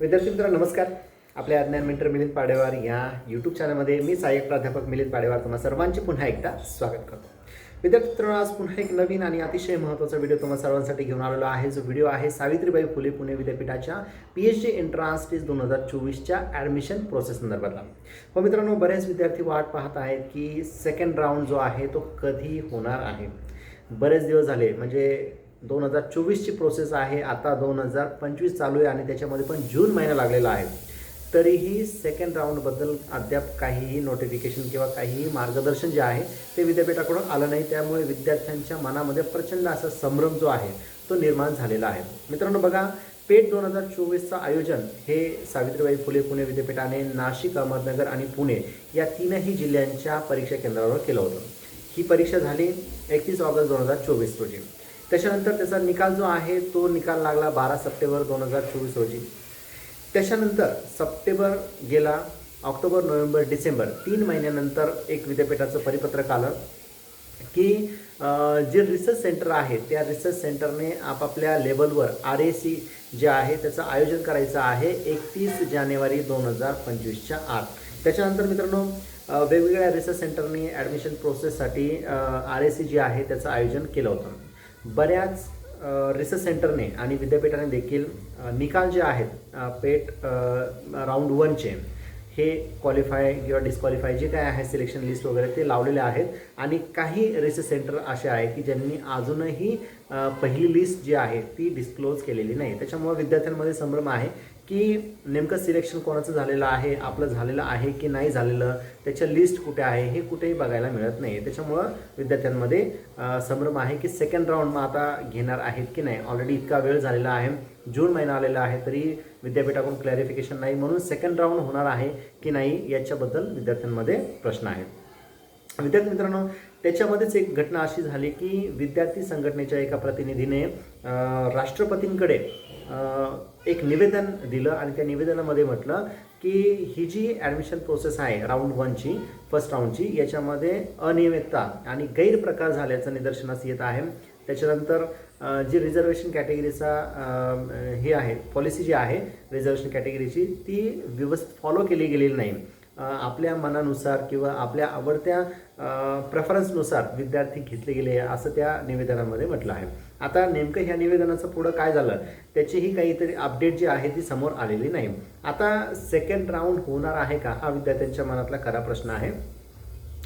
विद्यार्थी मित्र नमस्कार. आपल्या अज्ञान मित्र मिलिंद पाडेवार या यूट्यूब चॅनलमध्ये मी सहाय्यक प्राध्यापक मिलिंद पाडेवार तुम्हा सर्वांचे पुन्हा एकदा स्वागत करतो. विद्यार्थी मित्रांनो आज पुन्हा एक नवीन आणि अतिशय महत्त्वाचा व्हिडिओ तुम्हा सर्वांसाठी घेऊन आलेलो आहे. जो व्हिडिओ आहे सावित्रीबाई फुले पुणे विद्यापीठाच्या P H D entrance test दोन हजार चोवीसच्या ॲडमिशन प्रोसेस संदर्भातला. हो मित्रांनो बरेच विद्यार्थी वाट पाहत आहेत की सेकंड राऊंड जो आहे तो कधी होणार आहे? बरेच दिवस झाले म्हणजे दोन हजार चोवीसची प्रोसेस आहे. आता दोन हजार पंचवीस चालू आहे आणि त्याच्यामध्ये पण जून महिना लागलेला आहे. तरीही सेकंड राऊंडबद्दल अद्याप काहीही नोटिफिकेशन किंवा काहीही मार्गदर्शन जे आहे ते विद्यापीठाकडून आलं नाही. त्यामुळे विद्यार्थ्यांच्या मनामध्ये प्रचंड असा संभ्रम जो आहे तो निर्माण झालेला आहे. मित्रांनो बघा पेट दोन हजार चोवीसचं आयोजन हे सावित्रीबाई फुले पुणे विद्यापीठाने नाशिक अहमदनगर आणि पुणे या तीनही जिल्ह्यांच्या परीक्षा केंद्रावर केलं होतं. ही परीक्षा झाली एकतीस ऑगस्ट दोन हजार चोवीस रोजी. त्याच्यानंतर त्याचा निकाल जो आहे तो निकाल लागला बारा सप्टेंबर दोन हजार चोवीस रोजी. त्याच्यानंतर सप्टेंबर गेला ऑक्टोबर नोव्हेंबर डिसेंबर तीन महिन्यानंतर एक विद्यापीठाचं परिपत्रक आलं की जे रिसर्च सेंटर आहे त्या रिसर्च सेंटरने आपापल्या लेवलवर आर ए सी जे आहे त्याचं आयोजन करायचं आहे एकतीस जानेवारी दोन हजार पंचवीसच्या आत. त्याच्यानंतर मित्रांनो वेगवेगळ्या रिसर्च सेंटरने ॲडमिशन प्रोसेससाठी आर ए सी जे आहे त्याचं आयोजन केलं होतं. बऱ्याच रिसर्च सेंटरने आणि विद्यापीठाने देखील निकाल जे आहेत पेट राऊंड वनचे हे क्वालिफाय किंवा डिस्क्वालिफाय जे काय आहे सिलेक्शन लिस्ट वगैरे ते लावलेले आहेत. आणि काही रिसर्च सेंटर असे आहे की ज्यांनी अजूनही पहिली लिस्ट जी आहे ती डिस्क्लोज केलेली नाही. त्याच्यामुळे विद्यार्थ्यांमध्ये संभ्रम आहे की नेमकं सिलेक्शन कोणाचं झालेलं आहे आपलं झालेलं आहे की नाही झालेलं त्याच्या लिस्ट कुठे आहे हे कुठेही बघायला मिळत नाही. त्याच्यामुळं विद्यार्थ्यांमध्ये संभ्रम आहे की सेकंड राऊंड मग आता घेणार आहेत की नाही? ऑलरेडी इतका वेळ झालेला आहे. जून महिना आलेला आहे तरी विद्यापीठाकडून क्लॅरिफिकेशन नाही. म्हणून सेकंड राऊंड होणार आहे की नाही याच्याबद्दल विद्यार्थ्यांमध्ये प्रश्न आहेत. विद्यार्थी मित्रांनो त्याच्यामध्येच एक घटना अशी झाली की विद्यार्थी संघटनेच्या एका प्रतिनिधीने राष्ट्रपतींकडे एक निवेदन दिलं आणि त्या निवेदनामध्ये म्हटलं की ही जी ॲडमिशन प्रोसेस आहे राऊंड वनची फर्स्ट राऊंडची याच्यामध्ये अनियमितता आणि गैरप्रकार झाल्याचं निदर्शनास येत आहे. त्याच्यानंतर जी रिझर्वेशन कॅटेगरीचा हे आहे पॉलिसी जी आहे रिझर्वेशन कॅटेगरीची ती व्यवस्थित फॉलो केली गेलेली नाही. आपल्या मनानुसार किंवा आपल्या आवडत्या प्रेफरन्सनुसार विद्यार्थी घेतले गेले असं त्या निवेदनामध्ये म्हटलं आहे. आता नेमकं ह्या निवेदनाचं पुढं काय झालं त्याचीही काहीतरी अपडेट जी आहे ती समोर आलेली नाही. आता सेकंड राऊंड होणार आहे का हा विद्यार्थ्यांच्या मनातला खरा प्रश्न आहे.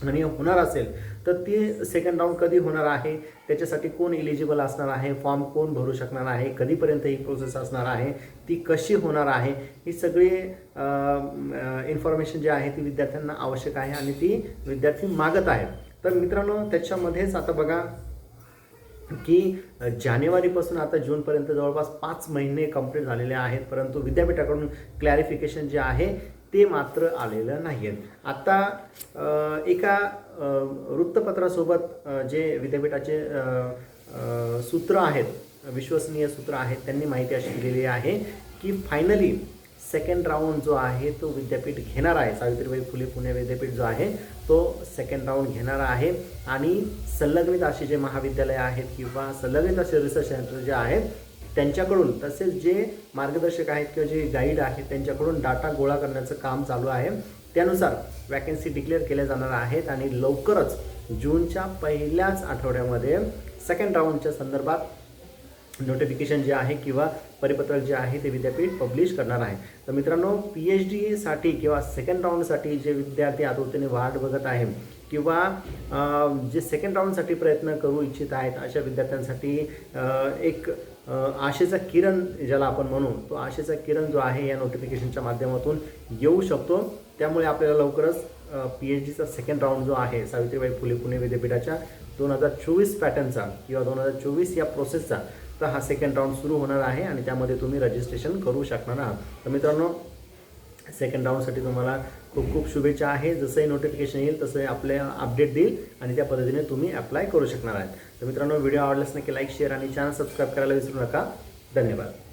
आणि होणार असेल तर ती सेकंड राऊंड कधी होणार आहे त्याच्यासाठी कोण इलिजिबल असणार आहे फॉर्म कोण भरू शकणार आहे कधीपर्यंत ही प्रोसेस असणार आहे ती कशी होणार आहे ही सगळी इन्फॉर्मेशन जी आहे ती विद्यार्थ्यांना आवश्यक आहे आणि ती विद्यार्थी मागत आहेत. तर मित्रांनो त्याच्यामध्येच आता बघा की जानेवारीपासून आता जूनपर्यंत जवळपास पाच महिने कंप्लीट झालेले आहेत परंतु विद्यापीठाकडून क्लॅरिफिकेशन जे आहे ते मात्र आलेलं नाही आहेत आता एका वृत्तपत्रासोबत जे विद्यापीठाचे सूत्र आहेत विश्वसनीय सूत्र आहेत त्यांनी माहिती अशी दिलेली आहे की फायनली सेकंड राऊंड जो आहे तो विद्यापीठ घेणार आहे. सावित्रीबाई फुले पुणे विद्यापीठ जो आहे तो सेकंड राऊंड घेणार आहे. आणि संलग्नित असे जे महाविद्यालय आहेत किंवा संलग्नित असे रिसर्च सेंटर जे आहेत त्यांच्याकडून तसेच जे मार्गदर्शक आहेत किंवा जे गाईड आहेत त्यांच्याकडून डाटा गोळा करण्याचं काम चालू आहे. त्यानुसार वॅकन्सी डिक्लेअर केल्या जाणार आहेत आणि लवकरच जूनच्या पहिल्याच आठवड्यामध्ये सेकंड राऊंडच्या संदर्भात नोटिफिकेशन जे आहे किंवा परिपत्रक जे आहे ते विद्यापीठ पब्लिश करणार आहे. तर मित्रांनो पी एच डीसाठी किंवा सेकंड राऊंडसाठी जे विद्यार्थी आतुरतेने वाट बघत आहे किंवा जे सेकंड राऊंडसाठी प्रयत्न करू इच्छित आहेत अशा विद्यार्थ्यांसाठी एक आशेचा किरण ज्याला आपण म्हणू तो आशेचा किरण जो आहे या नोटिफिकेशनच्या माध्यमातून येऊ शकतो. त्यामुळे आपल्याला लवकरच पी एच डीचा सेकंड राऊंड जो आहे सावित्रीबाई फुले पुणे विद्यापीठाच्या दोन हजार चोवीस पॅटर्नचा किंवा दोन हजार चोवीस या प्रोसेसचा तर हा सेकंड राऊंड सुरू होणार आहे आणि त्यामध्ये तुम्ही रजिस्ट्रेशन करू शकणार आहात. तर मित्रांनो सेकंड राऊंडसाठी तुम्हाला खूप खूप शुभेच्छा आहे. जसंही नोटिफिकेशन येईल तसं आपले अपडेट देईल आणि त्या पद्धतीने तुम्ही अप्लाय करू शकणार आहात. तर मित्रांनो व्हिडिओ आवडल्यास नक्की लाईक शेअर आणि चॅनल सबस्क्राईब करायला विसरू नका. धन्यवाद.